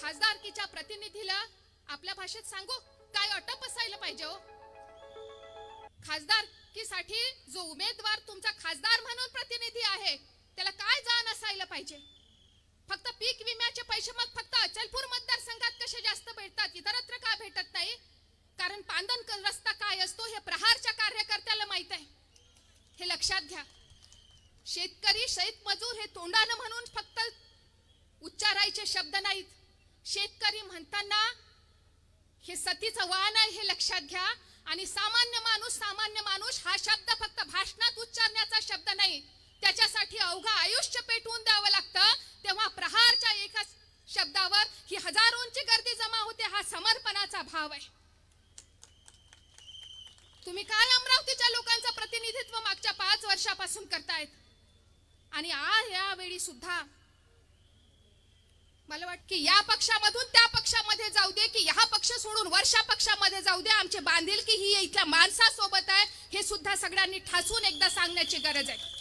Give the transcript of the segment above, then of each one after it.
खासदारकीच्या प्रतिनिधीला आपल्या भाषेत सांगू? काय अटप असायला पाहिजे हो? खासदारकीसाठी जो उमेदवार तुमचा खासदार म्हणून प्रतिनिधी आहे त्याला काय जाण असायला पाहिजे? फक्त पीक विम्याचे पैसे मग फक्त अचलपूर मतदारसंघात कसे जास्त भेटतात? इतरत्र का भेटत नाही? कारण पांदन रस्ता काय असतो हे प्रहारच्या कार्यकर्त्याला माहीत आहे. हे लक्षात घ्या. शेतकरी शेतमजूर हे तोंडानं म्हणून फक्त उच्चारायचे शब्द नाहीत. शेतकरी म्हणताना हे सतीचं वाहन आहे हे लक्षात घ्या. आणि सामान्य माणूस सामान्य माणूस हा शब्द फक्त भाषणात उच्चारण्याचा शब्द नाही. त्याच्यासाठी अवघं आयुष्य पेटवून द्यावं लागतं. तेव्हा प्रहारच्या एका शब्दावर ही हजारोंची गर्दी जमा होते हा समर्पणाचा भाव आहे. तुम्ही काय अमरावतीच्या लोकांचं प्रतिनिधित्व मागच्या पाच वर्षापासून करतायत? आणि आज यावेळी सुद्धा मला वाटतं की या पक्षामधून त्या पक्षामध्ये जाऊ दे की ह्या पक्ष सोडून वर्षा पक्षामध्ये जाऊ दे. आमचे बांधील की ही इथल्या माणसासोबत आहे हे सुद्धा सगळ्यांनी ठासून एकदा सांगण्याची गरज आहे.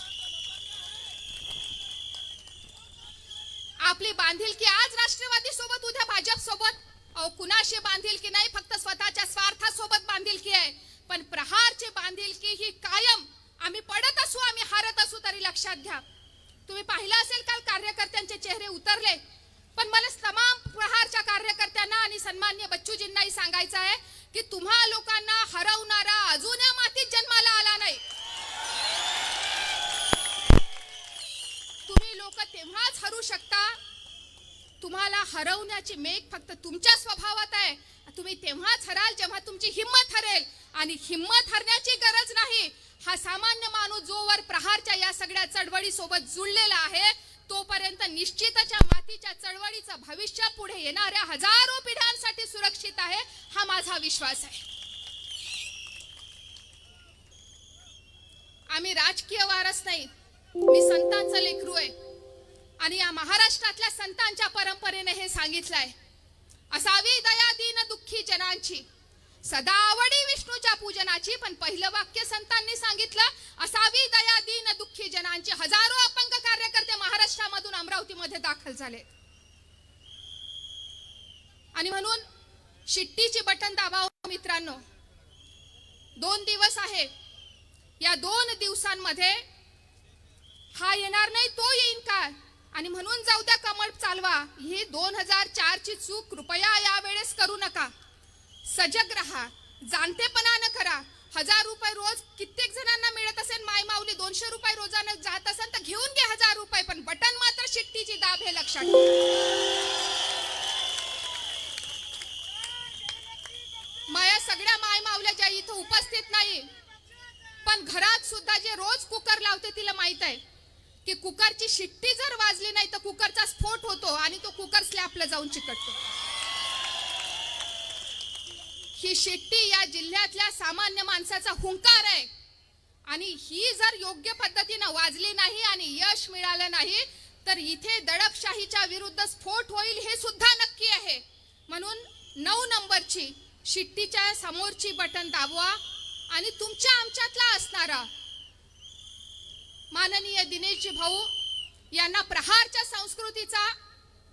आपली बांधील की आज राष्ट्रवादी सोबत उद्या भाजप सोबत अहो कुणाशी बांधील की नाही? फक्त स्वतःच्या स्वार्थासोबत बांधील की आहे. पण प्रहारची बांधील की ही कायम. आम्ही पडत असू आम्ही हारत असू तरी लक्षात घ्या. तुम्ही पाहिलं असेल काल कार्यकर्त्यांचे चेहरे उतरले. पण मला तमाम प्रहारच्या कार्यकर्त्यांना आणि सन्मान्य बच्चूजींनाही सांगायचं आहे की तुम्हा लोकांना हरवणारा अजून या मातीत जन्माला आला नाही. तुम्ही लोक तेव्हाच हरू शकता. तुम्हाला हरवण्याची मेघ फक्त तुमच्या स्वभावात आहे. तुम्ही तेव्हाच हराल जेव्हा तुमची हिंमत हरेल. आणि हिंमत हरण्याची गरज नाही. हा सामान्य माणूस जोवर प्रहारच्या या सगळ्या चळवळी सोबत जुळलेला आहे तोपर्यंत निश्चितच्या मातीच्या चळवळीचं भविष्य पुढे येणाऱ्या हजारो पिढ्यांसाठी सुरक्षित आहे हा माझा विश्वास आहे. आम्ही राजकीय वारस नाही मी संतांचं लेकरू आहे. आणि या महाराष्ट्रातल्या संतांच्या परंपरेने हे सांगितलंय. असावी दया दीन दुःखी जनांची. सदा आवडी विष्णूच्या पूजनाची पण पहिलं वाक्य संतांनी सांगितलं असावी दया दीन दुःखी जनांची. हजारो अपंग कार्यकर्ते महाराष्ट्रामधून अमरावतीमध्ये दाखल झाले आणि म्हणून शिट्टीची बटन दाबाव मित्रांनो. दोन दिवस आहे या दोन दिवसांमध्ये हा येणार नाही तो येईन काय? आणि म्हणून जाऊ द्या कमळ चालवा. ही दोन हजार चार ची चूक कृपया यावेळेस करू नका. सजग राहा जाणतेपणानं करा. नाही. पण घरात सुद्धा जे रोज कुकर लावते तिला माहीत आहे की कुकरची शिट्टी जर वाजली नाही तर कुकरचा स्फोट होतो आणि तो कुकर स्लॅपला जाऊन चिकटतो. ही शिट्टी या जिल्ह्यातल्या सामान्य माणसाचा हुंकार आहे. आणि ही जर योग्य पद्धतीनं वाजली नाही आणि यश मिळालं नाही तर इथे दडपशाहीच्या विरुद्ध स्फोट होईल हे सुद्धा नक्की आहे. म्हणून नऊ नंबरची शिट्टीच्या समोरची बटन दाबवा. आणि तुमच्या आमच्यातला असणारा माननीय दिनेशजी भाऊ यांना प्रहारच्या संस्कृतीचा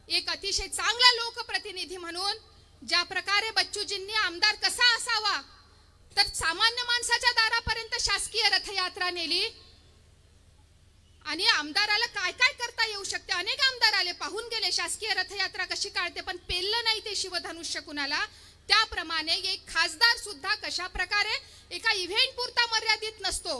एक अतिशय चांगला लोकप्रतिनिधी म्हणून ज्या प्रकारे बच्चूजींनी आमदार कसा असावा तर सामान्य माणसाच्या दारापर्यंत शासकीय रथयात्रा नेली. आणि आमदाराला काय काय करता येऊ शकते? अनेक आमदार आले पाहून गेले शासकीय रथयात्रा कशी काढते पण पेललं नाही ते शिवधनुष्य कुणाला. त्याप्रमाणे एक खासदार सुद्धा कशा प्रकारे एका इव्हेंट पुरता मर्यादित नसतो.